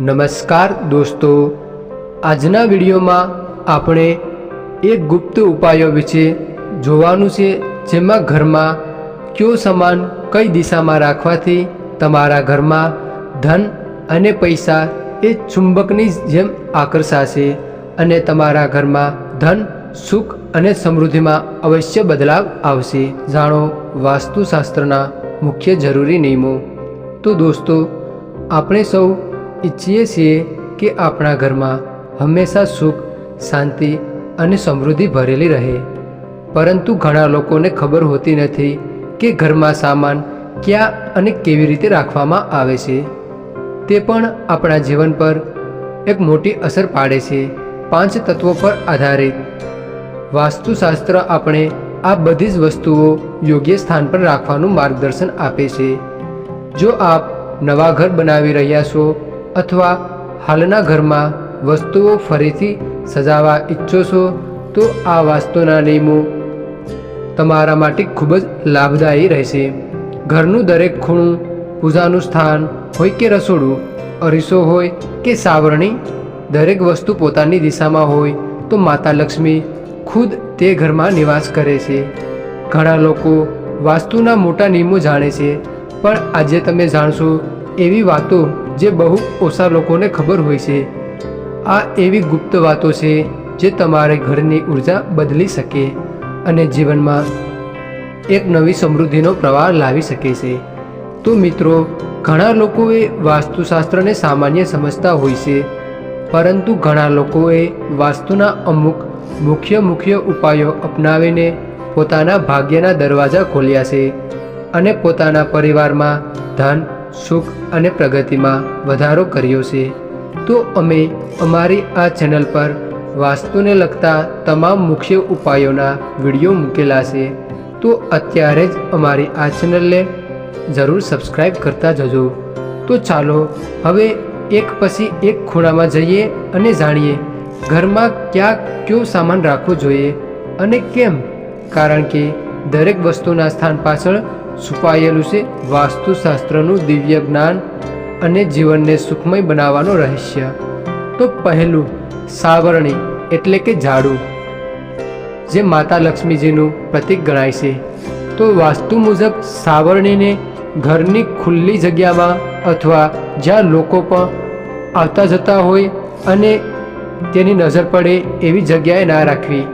નમસ્કાર દોસ્તો. આજના વિડીયોમાં આપણે એક ગુપ્ત ઉપાયો વિશે જોવાનું છે, જેમાં ઘરમાં કયો સામાન કઈ દિશામાં રાખવાથી તમારા ઘરમાં ધન અને પૈસા એ ચુંબકની જેમ આકર્ષાશે અને તમારા ઘરમાં ધન, સુખ અને સમૃદ્ધિમાં અવશ્ય બદલાવ આવશે. જાણો, વાસ્તુશાસ્ત્રના મુખ્ય જરૂરી નિયમો. તો દોસ્તો, આપણે સૌ ઈચ્છીએ છીએ કે આપણા ઘરમાં હંમેશા સુખ, શાંતિ અને સમૃદ્ધિ ભરેલી રહે. પરંતુ ઘણા લોકોને ખબર હોતી નથી કે ઘરમાં સામાન ક્યાં અને કેવી રીતે રાખવામાં આવે છે. તે પણ આપણા જીવન પર એક મોટી અસર પાડે છે. પાંચ તત્વો પર આધારિત વાસ્તુશાસ્ત્ર આપણે આ બધી જ વસ્તુઓ યોગ્ય સ્થાન પર રાખવાનું માર્ગદર્શન આપે છે. જો આપ નવા ઘર બનાવી રહ્યા છો અથવા હાલના ઘરમાં વસ્તુઓ ફરીથી સજાવવા ઈચ્છો છો, તો આ વાસ્તુના નિયમો તમારા માટે ખૂબ જ લાભદાયી રહેશે. ઘરનું દરેક ખૂણું, પૂજાનું સ્થાન હોય કે રસોડું, અરીસો હોય કે સાવરણી, દરેક વસ્તુ પોતાની દિશામાં હોય તો માતા લક્ષ્મી ખુદ તે ઘરમાં નિવાસ કરે છે. ઘણા લોકો વાસ્તુના મોટા નિયમો જાણે છે, પણ આજે તમે જાણશો એવી વાતો જે બહુ ઓછા લોકોને ખબર હોય છે. આ એવી ગુપ્ત વાતો છે જે તમારે ઘરની ઊર્જા બદલી શકે અને જીવનમાં એક નવી સમૃદ્ધિનો પ્રવાહ લાવી શકે છે. તો મિત્રો, ઘણા લોકોએ વાસ્તુશાસ્ત્રને સામાન્ય સમજતા હોય છે, પરંતુ ઘણા લોકોએ વાસ્તુના અમુક મુખ્ય મુખ્ય ઉપાયો અપનાવીને પોતાના ભાગ્યના દરવાજા ખોલ્યા છે અને પોતાના પરિવારમાં ધન સુખ અને પ્રગતિમાં વધારો કર્યો છે, તો અમે અમારી આ ચેનલ પર વાસ્તુને લગતા તમામ મુખ્ય ઉપાયોના વીડિયો મૂકેલા છે, તો અત્યારે જ અમારી આ ચેનલને જરૂર સબસ્ક્રાઈબ કરતા જજો. તો ચાલો, હવે એક પછી એક ખૂણામાં જઈએ અને જાણીએ ઘરમાં ક્યાં કયો સામાન રાખવો જોઈએ અને કેમ? કારણ કે દરેક વસ્તુના સ્થાન પાછળ છુપાયેલું છે વાસ્તુશાસ્ત્રનું દિવ્ય જ્ઞાન અને જીવનને સુખમય બનાવવાનું રહસ્ય. તો પહેલું સાવરણી, એટલે કે ઝાડું, જે માતા લક્ષ્મીજીનું પ્રતીક ગણાય છે. તો વાસ્તુ મુજબ સાવરણીને ઘરની ખુલ્લી જગ્યામાં અથવા જ્યાં લોકો પણ આવતા જતા હોય અને તેની નજર પડે એવી જગ્યાએ ના રાખવી.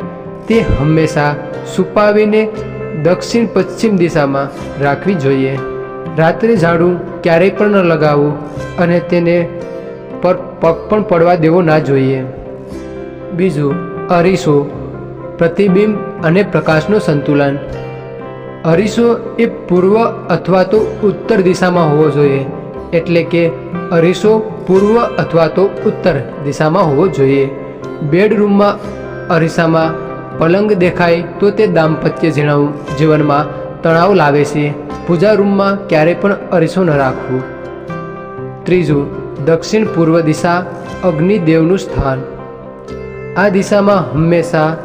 તે હંમેશા છુપાવીને દક્ષિણ પશ્ચિમ દિશામાં રાખવી જોઈએ. રાત્રે ઝાડું ક્યારેય પણ ન લગાવવું અને તેને પર પગ પણ પડવા દેવો ના જોઈએ. બીજું, અરીસો, પ્રતિબિંબ અને પ્રકાશનું સંતુલન. અરીસો એ પૂર્વ અથવા તો ઉત્તર દિશામાં હોવો જોઈએ, એટલે કે અરીસો પૂર્વ અથવા તો ઉત્તર દિશામાં હોવો જોઈએ. બેડરૂમમાં અરીસામાં પલંગ દેખાય તો તે દાંપત્ય જણાવું. જીવનમાં તણાવ લાવે છે. પૂજા રૂમમાં ક્યારેય પણ અરીસો ન રાખવું. ત્રીજું, દક્ષિણ પૂર્વ દિશા અગ્નિદેવનું સ્થાન. આ દિશામાં હંમેશા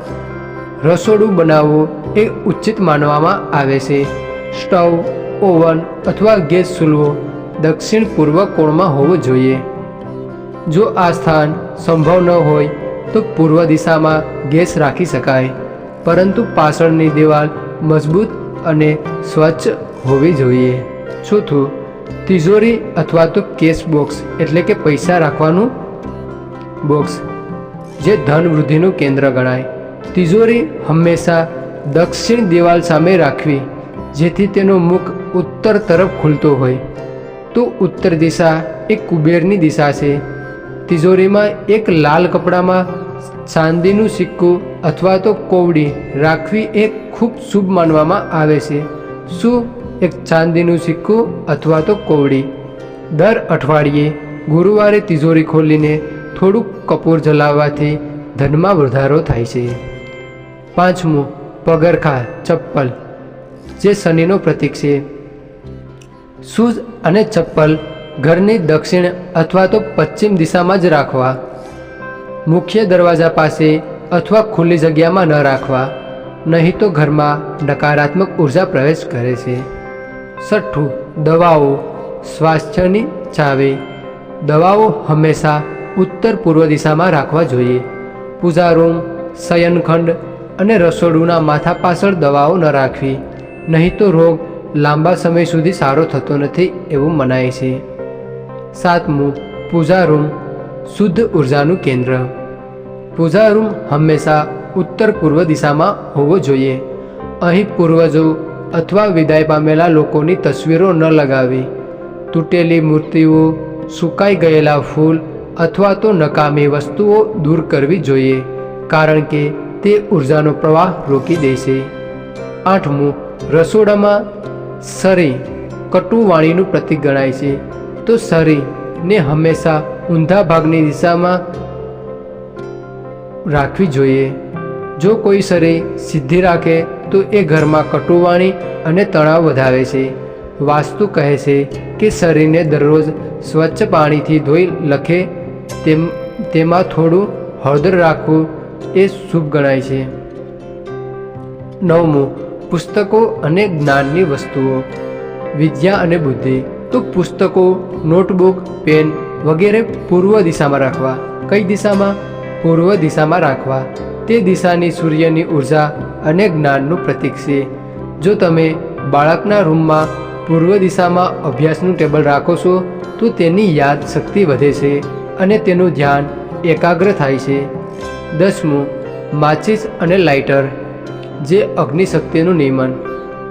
રસોડું બનાવવું એ ઉચિત માનવામાં આવે છે. સ્ટવ, ઓવન અથવા ગેસ ચૂલવો દક્ષિણ પૂર્વ કોણમાં હોવો જોઈએ. જો આ સ્થાન સંભવ ન હોય તો પૂર્વ દિશામાં ગેસ રાખી શકાય. પરંતુ પાછળની દિવાલ મજબૂત અને સ્વચ્છ હોવી જોઈએ. ચોથું તિજોરી અથવા તો કેશ બોક્સ એટલે કે પૈસા રાખવાનું? બોક્સ. જે ધન વૃદ્ધિનું કેન્દ્ર ગણાય. તિજોરી હંમેશા દક્ષિણ દિવાલ સામે રાખવી, જેથી તેનો મુખ ઉત્તર તરફ ખુલતો હોય. તો ઉત્તર દિશા એ કુબેરની દિશા છે. તિજોરીમાં એક લાલ કપડામાં ચાંદીનું સિક્કું અથવા તો કોવડી રાખવી એ ખૂબ શુભ માનવામાં આવે છે. શું એક ચાંદીનું સિક્કું અથવા તો કોવડી? દર અઠવાડિયે ગુરુવારે તિજોરી ખોલીને થોડુંક કપૂર જલાવવાથી ધનમાં વધારો થાય છે. પાંચમું, પગરખા, ચપ્પલ, જે શનિનો પ્રતીક છે. શૂઝ અને ચપ્પલ ઘરની દક્ષિણ અથવા તો પશ્ચિમ દિશામાં જ રાખવા. મુખ્ય દરવાજા પાસે અથવા ખુલ્લી જગ્યામાં ન રાખવા. નહીં તો ઘરમાં નકારાત્મક ઊર્જા પ્રવેશ કરે છે. છઠ્ઠું દવાઓ. સ્વાસ્થ્યની ચાવી. દવાઓ હંમેશા ઉત્તર પૂર્વ દિશામાં રાખવા જોઈએ. પૂજા રૂમ, શયનખંડ અને રસોડુંના માથા પાછળ દવાઓ ન રાખવી. નહીં તો રોગ લાંબા સમય સુધી સારો થતો નથી એવું મનાય છે. સાતમું, પૂજા રૂમ, શુદ્ધ ઉર્જાનું કેન્દ્ર. પૂજા રૂમ હંમેશા ઉત્તર પૂર્વ દિશામાં હોવો જોઈએ. અહીં પૂર્વજો અથવા વિદાય પામેલા લોકોની તસવીરો ન લગાવી. તૂટેલી મૂર્તિઓ, સુકાઈ ગયેલા ફૂલ અથવા તો નકામી વસ્તુઓ દૂર કરવી જોઈએ, કારણ કે તે ઉર્જાનો પ્રવાહ રોકી દેશે આઠમું, રસોડામાં સરી કટુ વાણીનું પ્રતીક ગણાય છે. તો શરીરને હંમેશા ઊંધા ભાગની દિશામાં રાખવી જોઈએ. જો કોઈ શરીર સિદ્ધિ રાખે, તો એ ઘરમાં કટુવાણી અને તણાવ વધારે છે. વાસ્તુ કહે છે કે શરીરને દરરોજ સ્વચ્છ પાણીથી ધોઈ લખે, તેમ, તેમાં થોડું હળદર રાખવું એ શુભ ગણાય છે. નવમું, પુસ્તકો અને જ્ઞાનની વસ્તુઓ. વિદ્યા અને બુદ્ધિ. તો પુસ્તકો, નોટબુક, પેન વગેરે પૂર્વ દિશામાં રાખવા. કઈ દિશામાં? પૂર્વ દિશામાં રાખવા. તે દિશાની સૂર્યની ઊર્જા અને જ્ઞાનનું પ્રતીક છે. જો તમે બાળકના રૂમમાં પૂર્વ દિશામાં અભ્યાસનું ટેબલ રાખો છો, તો તેની યાદ શક્તિ વધે છે અને તેનું ધ્યાન એકાગ્ર થાય છે. દસમું, માચિસ અને લાઇટર, જે અગ્નિશક્તિનું નિયમન.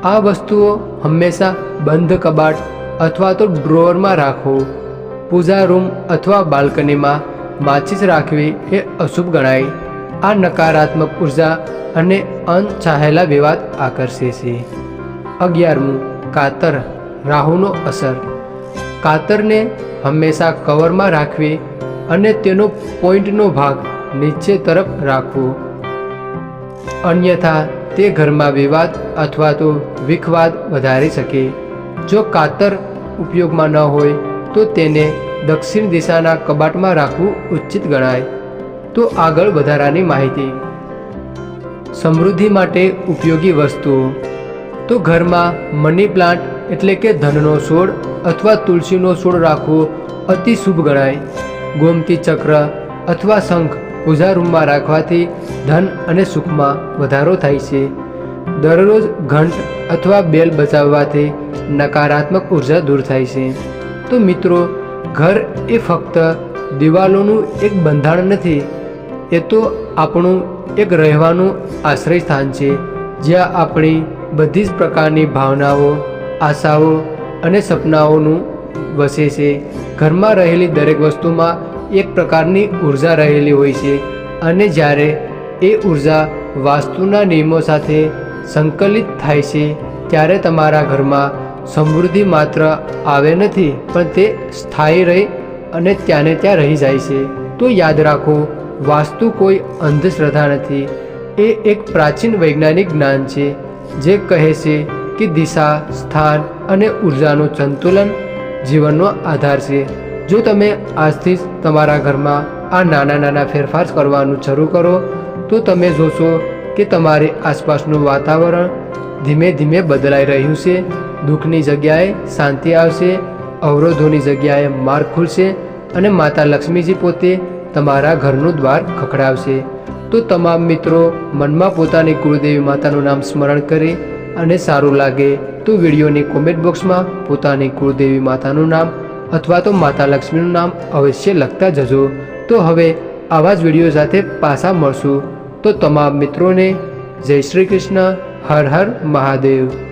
આ વસ્તુઓ હંમેશા બંધ કબાટ અથવા તો ડ્રોવરમાં રાખો. પૂજા રૂમ અથવા બાલ્કનીમાં માચીસ રાખવી એ અશુભ ગણાય. આ નકારાત્મક ઊર્જા અને અનચાહેલા વિવાદ આકર્ષે છે. અગિયારમું, કાતર. રાહુનો અસર. કાતરને હંમેશા કવરમાં રાખવી અને તેનો પોઈન્ટનો ભાગ નીચે તરફ રાખવો. અન્યથા, તે ઘરમાં વિવાદ અથવા તો વિખવાદ વધારી શકે. જો કાતર ઉપયોગમાં ન હોય, તો તેને દક્ષિણ દિશાના કબાટમાં રાખવું ઉચિત ગણાય. તો આગળ વધારાની માહિતી. સમૃદ્ધિ માટે ઉપયોગી વસ્તુઓ. તો ઘરમાં મની પ્લાન્ટ એટલે કે ધનનો છોડ અથવા તુલસીનો છોડ રાખવો અતિ શુભ ગણાય. ગોમતી ચક્ર અથવા શંખ પૂજા રૂમમાં રાખવાથી ધન અને સુખમાં વધારો થાય છે. દરરોજ ઘંટ અથવા બેલ બચાવવાથી નકારાત્મક ઊર્જા દૂર થાય છે. તો મિત્રો, ઘર એ ફક્ત દિવાલોનું એક બંધારણ નથી, એ તો આપણું એક રહેવાનું આશ્રય સ્થાન છે, જ્યાં આપણી બધી જ પ્રકારની ભાવનાઓ, આશાઓ અને સપનાઓનું વસે છે. ઘરમાં રહેલી દરેક વસ્તુમાં એક પ્રકારની ઊર્જા રહેલી હોય છે અને જ્યારે એ ઊર્જા વાસ્તુના નિયમો સાથે સંકલિત થાય છે, ત્યારે તમારા ઘરમાં સમૃદ્ધિ માત્ર આવે નથી, પણ તે સ્થાયી રહી અને ત્યાંને ત્યાં રહી જાય છે. તો યાદ રાખો, વાસ્તુ કોઈ અંધશ્રદ્ધા નથી. એ એક પ્રાચીન વૈજ્ઞાનિક જ્ઞાન છે, જે કહે છે કે દિશા, સ્થાન અને ઉર્જાનું સંતુલન જીવનનો આધાર છે. જો તમે આજથી જ તમારા ઘરમાં આ નાના નાના ફેરફાર કરવાનું શરૂ કરો, તો તમે જોશો કે તમારી આસપાસનું વાતાવરણ ધીમે ધીમે બદલાઈ રહ્યું છે, દુઃખની જગ્યાએ શાંતિ આવશે, અવરોધોની જગ્યાએ માર્ગ ખુલશે અને માતા લક્ષ્મીજી પોતે તમારા ઘરનું દ્વાર ખખડાવશે. તો તમામ મિત્રો મનમાં પોતાની કુળદેવી માતાનું નામ સ્મરણ કરે અને સારું લાગે તો વિડીયોની કોમેન્ટ બોક્સમાં પોતાની કુળદેવી માતાનું નામ અથવા તો માતા લક્ષ્મીનું નામ અવશ્ય લખતા જજો. તો હવે આવા જ વીડિયો સાથે પાછા મળશું. તો તમામ મિત્રોને જય શ્રી કૃષ્ણ હર હર મહાદેવ.